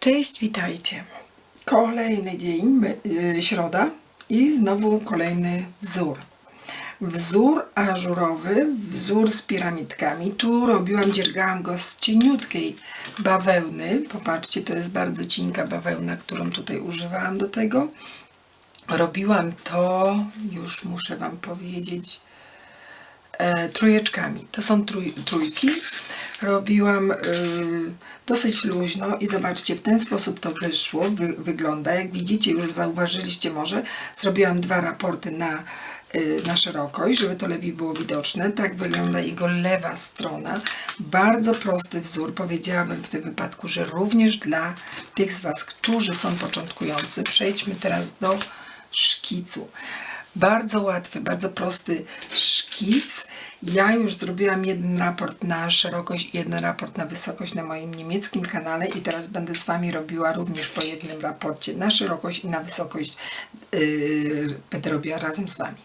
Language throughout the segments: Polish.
Cześć, witajcie. Kolejny dzień, y, środa i znowu kolejny wzór. Wzór ażurowy, wzór z piramidkami. Tu robiłam, dziergałam go z cieniutkiej bawełny. Popatrzcie, to jest bardzo cienka bawełna, którą tutaj używałam do tego. Robiłam to, już muszę Wam powiedzieć, e, trójeczkami. To są trój, trójki. Robiłam y, dosyć luźno i zobaczcie, w ten sposób to wyszło, wy, wygląda. Jak widzicie, już zauważyliście może, zrobiłam dwa raporty na, y, na szerokość, żeby to lepiej było widoczne. Tak wygląda jego lewa strona. Bardzo prosty wzór. Powiedziałabym w tym wypadku, że również dla tych z Was, którzy są początkujący. Przejdźmy teraz do szkicu. Bardzo łatwy, bardzo prosty szkic. Ja już zrobiłam jeden raport na szerokość i jeden raport na wysokość na moim niemieckim kanale i teraz będę z Wami robiła również po jednym raporcie na szerokość i na wysokość. Yy, będę robiła razem z Wami.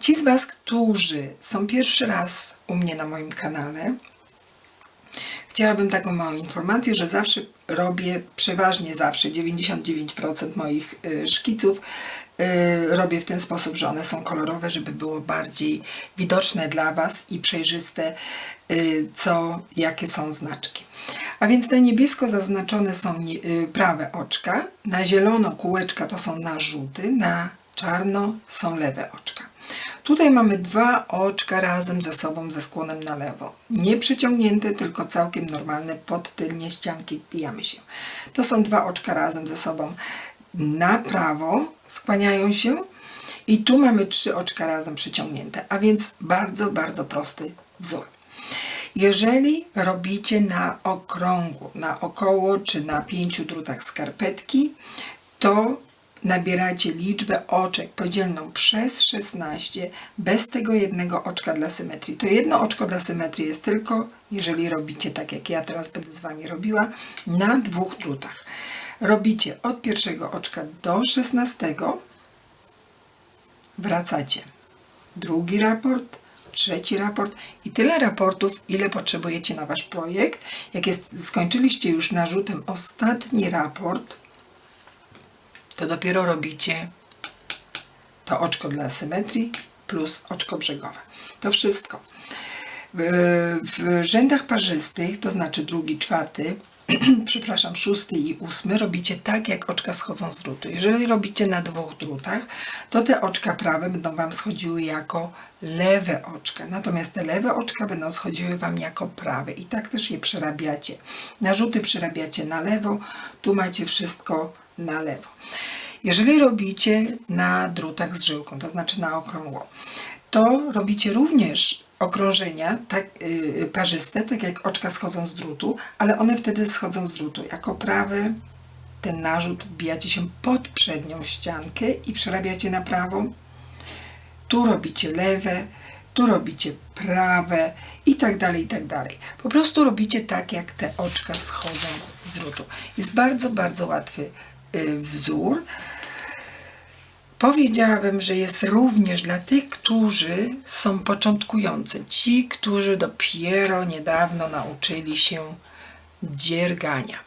Ci z Was, którzy są pierwszy raz u mnie na moim kanale, Chciałabym taką małą informację, że zawsze robię, przeważnie zawsze, 99% moich y, szkiców robię w ten sposób, że one są kolorowe, żeby było bardziej widoczne dla Was i przejrzyste, y, co, jakie są znaczki. A więc na niebiesko zaznaczone są y, prawe oczka, na zielono kółeczka to są narzuty, na czarno są lewe oczka. Tutaj mamy dwa oczka razem ze sobą ze skłonem na lewo. Nie przyciągnięte, tylko całkiem normalne pod tylnie ścianki wbijamy się. To są dwa oczka razem ze sobą na prawo, skłaniają się i tu mamy trzy oczka razem przyciągnięte, a więc bardzo, bardzo prosty wzór. Jeżeli robicie na okrągło, na około czy na pięciu drutach skarpetki, to nabieracie liczbę oczek podzielną przez 16 bez tego jednego oczka dla symetrii. To jedno oczko dla symetrii jest tylko, jeżeli robicie tak jak ja teraz będę z Wami robiła, na dwóch drutach. Robicie od pierwszego oczka do 16, wracacie. Drugi raport, trzeci raport i tyle raportów, ile potrzebujecie na Wasz projekt. Jak jest, skończyliście już narzutem ostatni raport, to dopiero robicie to oczko dla symetrii plus oczko brzegowe. To wszystko. W rzędach parzystych, to znaczy drugi, czwarty, przepraszam, szósty i ósmy, robicie tak, jak oczka schodzą z drutu. Jeżeli robicie na dwóch drutach, to te oczka prawe będą Wam schodziły jako lewe oczka, natomiast te lewe oczka będą schodziły Wam jako prawe i tak też je przerabiacie. Narzuty przerabiacie na lewo, tu macie wszystko na lewo. Jeżeli robicie na drutach z żyłką, to znaczy na okrągło, to robicie również okrążenia tak, yy, parzyste, tak jak oczka schodzą z drutu, ale one wtedy schodzą z drutu. Jako prawy ten narzut wbijacie się pod przednią ściankę i przerabiacie na prawo. Tu robicie lewe, tu robicie prawe i tak dalej, i tak dalej. Po prostu robicie tak, jak te oczka schodzą z drutu. Jest bardzo, bardzo łatwy y, wzór. Powiedziałabym, że jest również dla tych, którzy są początkujący, ci, którzy dopiero niedawno nauczyli się dziergania.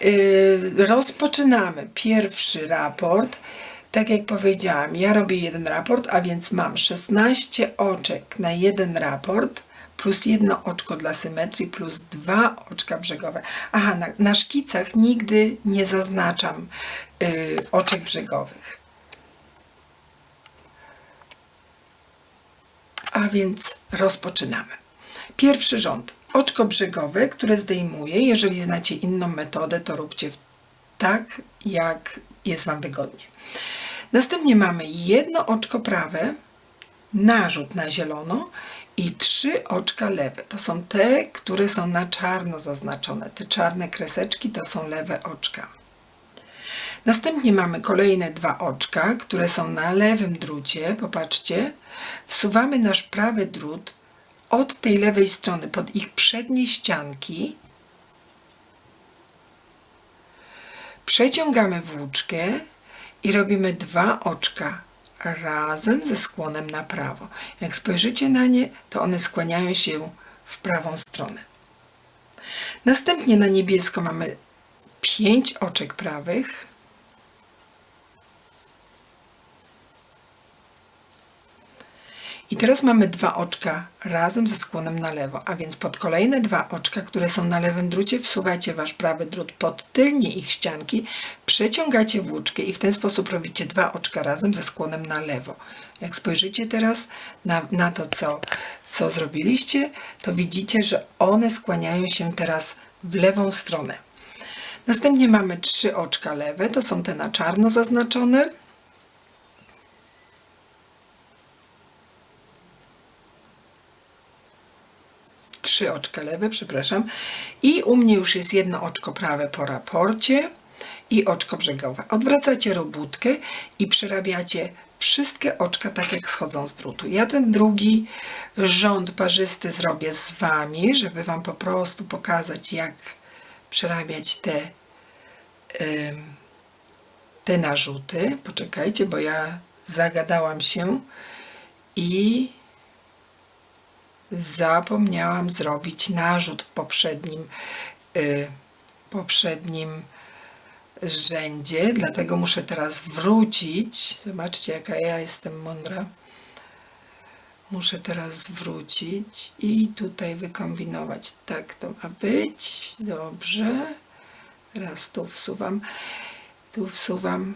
Yy, rozpoczynamy pierwszy raport. Tak jak powiedziałam, ja robię jeden raport, a więc mam 16 oczek na jeden raport, plus jedno oczko dla symetrii, plus dwa oczka brzegowe. Aha, na, na szkicach nigdy nie zaznaczam yy, oczek brzegowych. A więc rozpoczynamy. Pierwszy rząd. Oczko brzegowe, które zdejmuję. Jeżeli znacie inną metodę, to róbcie tak, jak jest Wam wygodnie. Następnie mamy jedno oczko prawe, narzut na zielono i trzy oczka lewe. To są te, które są na czarno zaznaczone. Te czarne kreseczki to są lewe oczka. Następnie mamy kolejne dwa oczka, które są na lewym drucie. Popatrzcie. Wsuwamy nasz prawy drut od tej lewej strony pod ich przednie ścianki. Przeciągamy włóczkę i robimy dwa oczka razem ze skłonem na prawo. Jak spojrzycie na nie, to one skłaniają się w prawą stronę. Następnie na niebiesko mamy 5 oczek prawych. I teraz mamy dwa oczka razem ze skłonem na lewo, a więc pod kolejne dwa oczka, które są na lewym drucie, wsuwacie wasz prawy drut pod tylnie ich ścianki, przeciągacie włóczkę i w ten sposób robicie dwa oczka razem ze skłonem na lewo. Jak spojrzycie teraz na, na to, co, co zrobiliście, to widzicie, że one skłaniają się teraz w lewą stronę. Następnie mamy trzy oczka lewe, to są te na czarno zaznaczone. Trzy oczka lewe, przepraszam. I u mnie już jest jedno oczko prawe po raporcie i oczko brzegowe. Odwracacie robótkę i przerabiacie wszystkie oczka tak jak schodzą z drutu. Ja ten drugi rząd parzysty zrobię z Wami, żeby Wam po prostu pokazać jak przerabiać te, te narzuty. Poczekajcie, bo ja zagadałam się i zapomniałam zrobić narzut w poprzednim, y, poprzednim rzędzie, dlatego muszę teraz wrócić. Zobaczcie, jaka ja jestem mądra. Muszę teraz wrócić i tutaj wykombinować. Tak to ma być. Dobrze. Teraz tu wsuwam. Tu wsuwam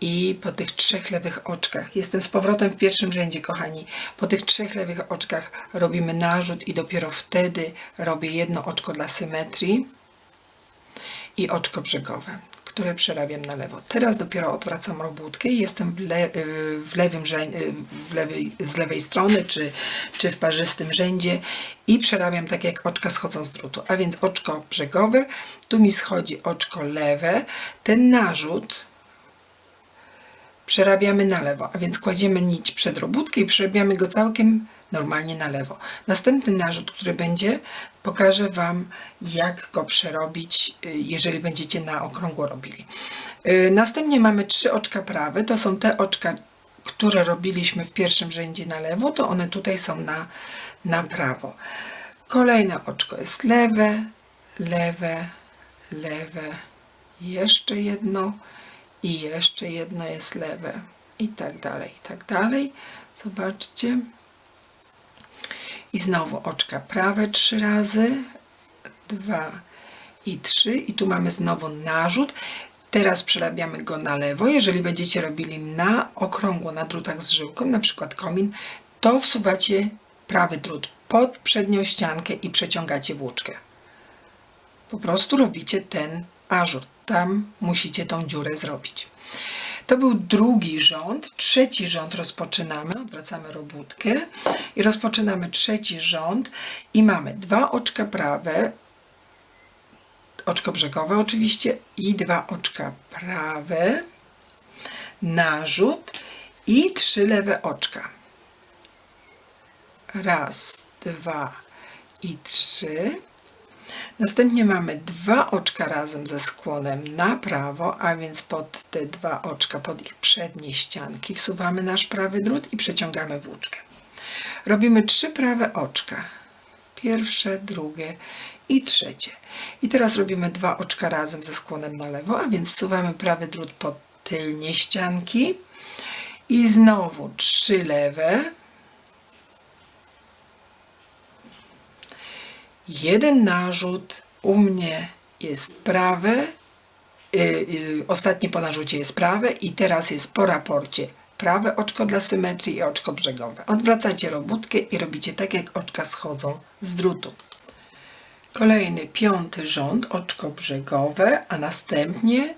i po tych trzech lewych oczkach, jestem z powrotem w pierwszym rzędzie, kochani, po tych trzech lewych oczkach robimy narzut i dopiero wtedy robię jedno oczko dla symetrii i oczko brzegowe, które przerabiam na lewo. Teraz dopiero odwracam robótkę i jestem w, le, w lewym rzędzie, w lewej, z lewej strony, czy, czy w parzystym rzędzie i przerabiam tak jak oczka schodzą z drutu. A więc oczko brzegowe, tu mi schodzi oczko lewe, ten narzut przerabiamy na lewo, a więc kładziemy nić przed robótkę i przerabiamy go całkiem normalnie na lewo. Następny narzut, który będzie, pokażę Wam, jak go przerobić, y, jeżeli będziecie na okrągło robili. Y, następnie mamy trzy oczka prawe, to są te oczka, które robiliśmy w pierwszym rzędzie na lewo, to one tutaj są na, na prawo. Kolejne oczko jest lewe, lewe, lewe, jeszcze jedno, i jeszcze jedno jest lewe i tak dalej, i tak dalej. Zobaczcie. I znowu oczka prawe trzy razy, dwa i trzy i tu mamy znowu narzut. Teraz przerabiamy go na lewo. Jeżeli będziecie robili na okrągło, na drutach z żyłką, na przykład komin, to wsuwacie prawy drut pod przednią ściankę i przeciągacie włóczkę. Po prostu robicie ten ażur tam musicie tą dziurę zrobić. To był drugi rząd. Trzeci rząd rozpoczynamy. Odwracamy robótkę i rozpoczynamy trzeci rząd i mamy dwa oczka prawe, oczko brzegowe oczywiście i dwa oczka prawe, narzut i trzy lewe oczka. Raz, dwa i trzy. Następnie mamy dwa oczka razem ze skłonem na prawo, a więc pod te dwa oczka, pod ich przednie ścianki wsuwamy nasz prawy drut i przeciągamy włóczkę. Robimy trzy prawe oczka. Pierwsze, drugie i trzecie. I teraz robimy dwa oczka razem ze skłonem na lewo, a więc wsuwamy prawy drut pod tylnie ścianki i znowu trzy lewe, jeden narzut u mnie jest prawe, yy, yy, ostatni po narzucie jest prawe i teraz jest po raporcie prawe oczko dla symetrii i oczko brzegowe. Odwracacie robótkę i robicie tak, jak oczka schodzą z drutu. Kolejny, piąty rząd, oczko brzegowe, a następnie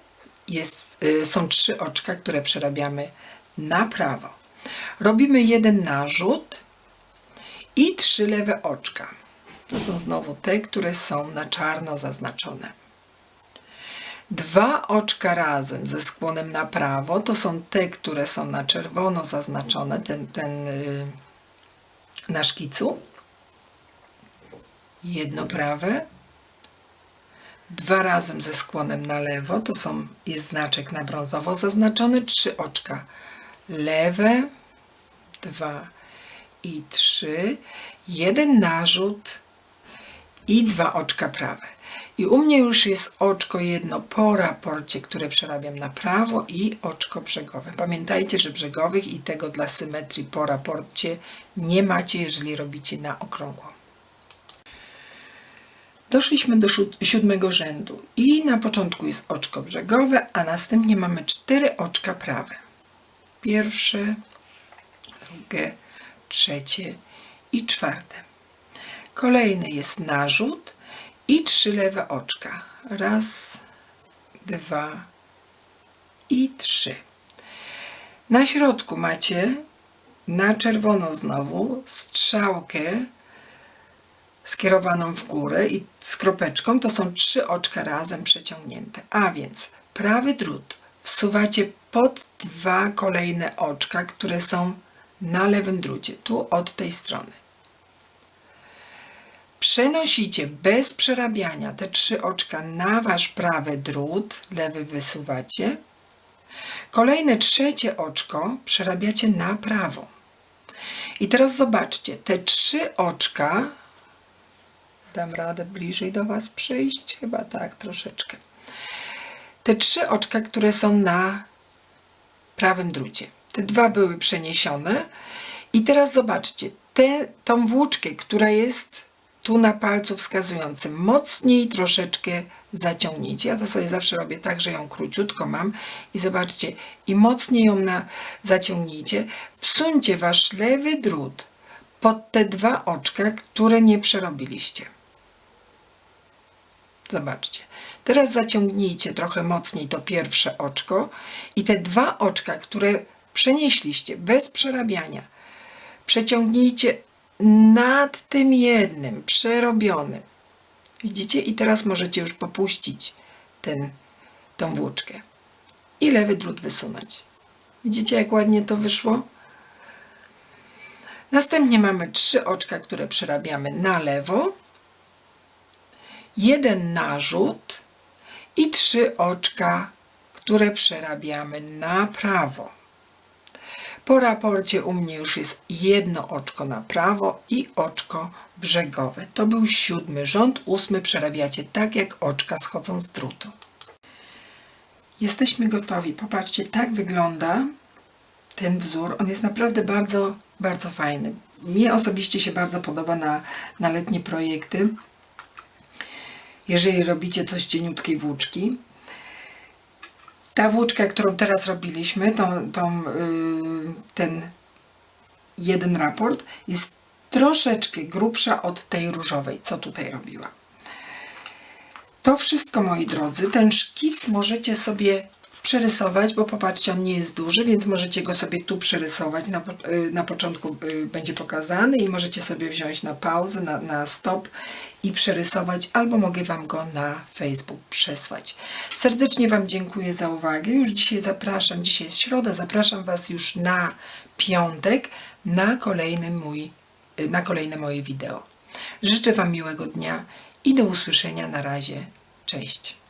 jest, yy, są trzy oczka, które przerabiamy na prawo. Robimy jeden narzut i trzy lewe oczka. To są znowu te, które są na czarno zaznaczone. Dwa oczka razem ze skłonem na prawo to są te, które są na czerwono zaznaczone, ten, ten yy, na szkicu. Jedno prawe. Dwa razem ze skłonem na lewo, to są, jest znaczek na brązowo zaznaczony. Trzy oczka lewe, dwa i trzy. Jeden narzut i dwa oczka prawe. I u mnie już jest oczko jedno po raporcie, które przerabiam na prawo i oczko brzegowe. Pamiętajcie, że brzegowych i tego dla symetrii po raporcie nie macie, jeżeli robicie na okrągło. Doszliśmy do siód- siódmego rzędu i na początku jest oczko brzegowe, a następnie mamy cztery oczka prawe. Pierwsze, drugie, trzecie i czwarte. Kolejny jest narzut i trzy lewe oczka. Raz, dwa i trzy. Na środku macie na czerwono znowu strzałkę skierowaną w górę i z kropeczką to są trzy oczka razem przeciągnięte. A więc prawy drut wsuwacie pod dwa kolejne oczka, które są na lewym drucie, tu od tej strony. Przenosicie bez przerabiania te trzy oczka na wasz prawy drut, lewy wysuwacie. Kolejne trzecie oczko przerabiacie na prawo. I teraz zobaczcie, te trzy oczka dam radę bliżej do Was przyjść? Chyba tak, troszeczkę. Te trzy oczka, które są na prawym drucie. Te dwa były przeniesione. I teraz zobaczcie, tę tą włóczkę, która jest tu na palcu wskazującym, mocniej troszeczkę zaciągnijcie. Ja to sobie zawsze robię tak, że ją króciutko mam i zobaczcie, i mocniej ją na, zaciągnijcie. Wsuńcie Wasz lewy drut pod te dwa oczka, które nie przerobiliście. Zobaczcie. Teraz zaciągnijcie trochę mocniej to pierwsze oczko i te dwa oczka, które przenieśliście bez przerabiania, przeciągnijcie nad tym jednym, przerobionym. Widzicie? I teraz możecie już popuścić ten, tą włóczkę. I lewy drut wysunąć. Widzicie, jak ładnie to wyszło? Następnie mamy trzy oczka, które przerabiamy na lewo, jeden narzut i trzy oczka, które przerabiamy na prawo. Po raporcie u mnie już jest jedno oczko na prawo i oczko brzegowe. To był siódmy rząd, ósmy przerabiacie tak, jak oczka schodzą z drutu. Jesteśmy gotowi. Popatrzcie, tak wygląda ten wzór. On jest naprawdę bardzo, bardzo fajny. Mnie osobiście się bardzo podoba na, na letnie projekty. Jeżeli robicie coś cieniutkiej włóczki. Ta włóczka, którą teraz robiliśmy, tą, tą, yy, ten jeden raport, jest troszeczkę grubsza od tej różowej, co tutaj robiła. To wszystko, moi drodzy. Ten szkic możecie sobie przerysować, bo popatrzcie, on nie jest duży, więc możecie go sobie tu przerysować. Na, y, na początku y, będzie pokazany i możecie sobie wziąć na pauzę, na, na stop i przerysować, albo mogę Wam go na Facebook przesłać. Serdecznie Wam dziękuję za uwagę. Już dzisiaj zapraszam, dzisiaj jest środa, zapraszam Was już na piątek na kolejny mój, na kolejne moje wideo. Życzę Wam miłego dnia i do usłyszenia na razie. Cześć.